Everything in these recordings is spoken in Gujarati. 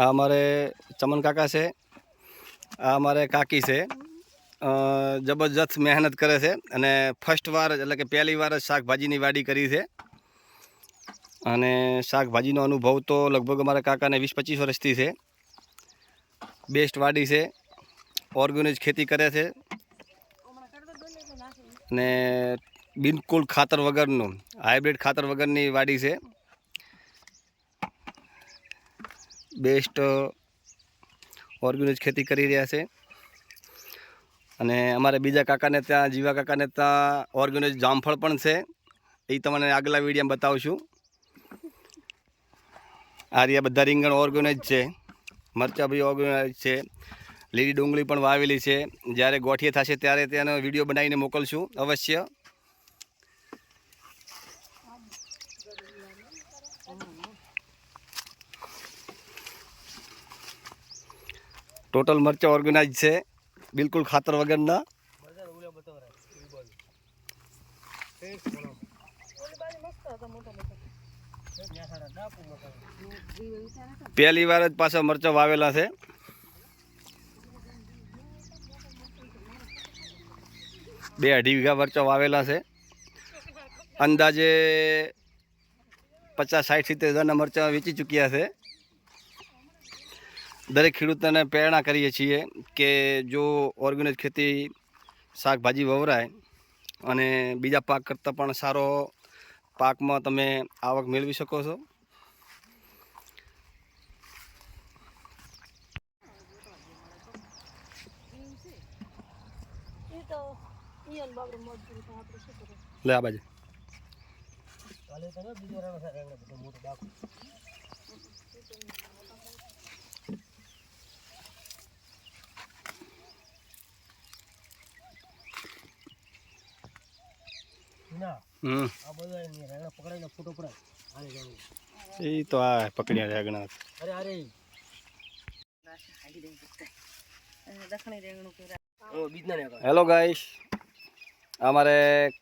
આ અમારે ચમન કાકા છે. આ અમારે કાકી છે. જબરજસ્ત મહેનત કરે છે અને ફર્સ્ટ વાર એટલે કે પહેલી વાર જ શાકભાજીની વાડી કરી છે. અને શાકભાજીનો અનુભવ તો લગભગ અમારા કાકાને વીસ પચીસ વર્ષથી છે. બેસ્ટ વાડી છે. ઓર્ગેનિક ખેતી કરે છે. અને બિલકુલ ખાતર વગરનું હાઇબ્રિડ ખાતર વગરની વાડી છે. બેસ્ટ ઓર્ગેનિક ખેતી કરી રહ્યા છે. અને અમારે બીજા કાકાને ત્યાં, જીવા કાકાને ત્યાં ઓર્ગેનિક જામફળ પણ છે. એ તમને આગલા વિડીયામાં બતાવશું. આ રહ્યા બધા રીંગણ ઓર્ગેનિક છે. મરચાં બી ઓર્ગેનિક છે. લીલી ડુંગળી પણ વાવેલી છે. જ્યારે ગોઠીએ થશે ત્યારે તેનો વીડિયો બનાવીને મોકલશું અવશ્ય. ટોટલ મરચાં ઓર્ગેનાઇઝ છે. બિલકુલ ખાતર વગરના. પહેલી વાર જ પાછા મરચાં વાવેલા છે. બે અઢી વીઘા મરચાં વાવેલા છે. અંદાજે પચાસ સાઠ સિત્તેર હજારના મરચાં વેચી ચૂક્યા છે. દરેક ખેડૂતોને પ્રેરણા કરીએ છીએ કે જો ઓર્ગેનિક ખેતી શાકભાજી વવરાય અને બીજા પાક કરતાં પણ સારો પાકમાં તમે આવક મેળવી શકો છો. લે આ બાજુ. એ તો આ પકડ્યા રેગણા હેલો ગાઈશ અમારે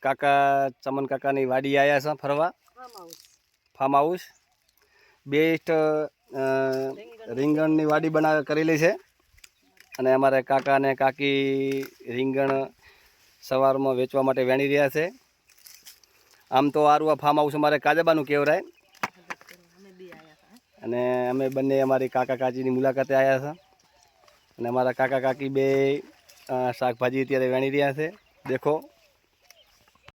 કાકા ચમન કાકાની વાડી આવ્યા છે ફરવા. ફાર્મ હાઉસ બેસ્ટ રીંગણની વાડી બના કરેલી છે. અને અમારે કાકા અને કાકી રીંગણ સવારમાં વેચવા માટે વેણી રહ્યા છે. આમ તો આરું આ ફાર્મ હાઉસ અમારે કાજાબાનું કહેવરાય. અને અમે બંને અમારી કાકા કાચીની મુલાકાતે આવ્યા હતા અને અમારા કાકા કાકી બે શાકભાજી અત્યારે વેણી રહ્યા છે. દેખો.